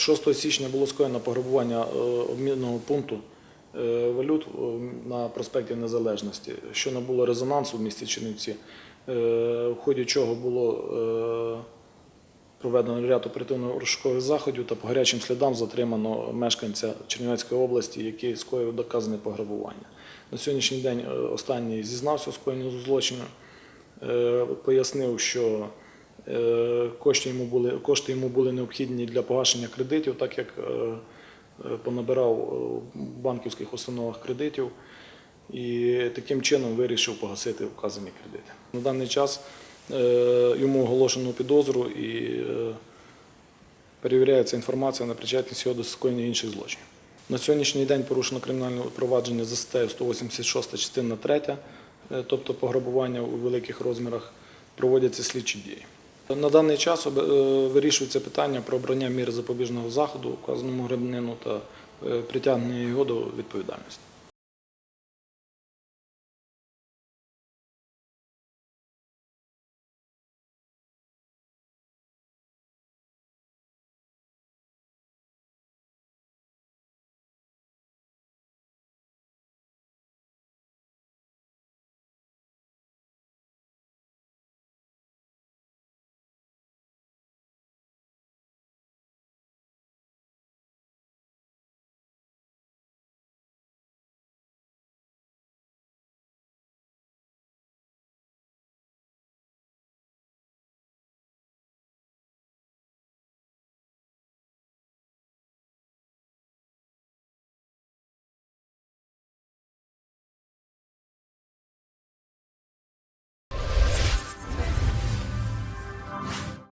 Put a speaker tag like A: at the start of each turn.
A: 6 січня було скоєно пограбування е, обмінного пункту е, валют е, на проспекті Незалежності, що набуло резонансу в місті Чернівці, в ході чого було проведено ряд оперативно-розшукових заходів та по гарячим слідам затримано мешканця Чернівецької області, який скоїв доказане пограбування. На сьогоднішній день останній зізнався у скоєнні злочину, пояснив, що кошти йому були, кошти йому були необхідні для погашення кредитів, так як е, е, понабирав е, в банківських установах кредитів і таким чином вирішив погасити вказані кредити. На даний час е, йому оголошено підозру і е, перевіряється інформація на причетність його до скоєння інших злочинів. На сьогоднішній день порушено кримінальне провадження за статтею 186 частина 3, е, тобто пограбування у великих розмірах, проводяться слідчі дії. На даний час е, вирішується питання про обрання міри запобіжного заходу указаному гребнину та е, притягнення його до відповідальності.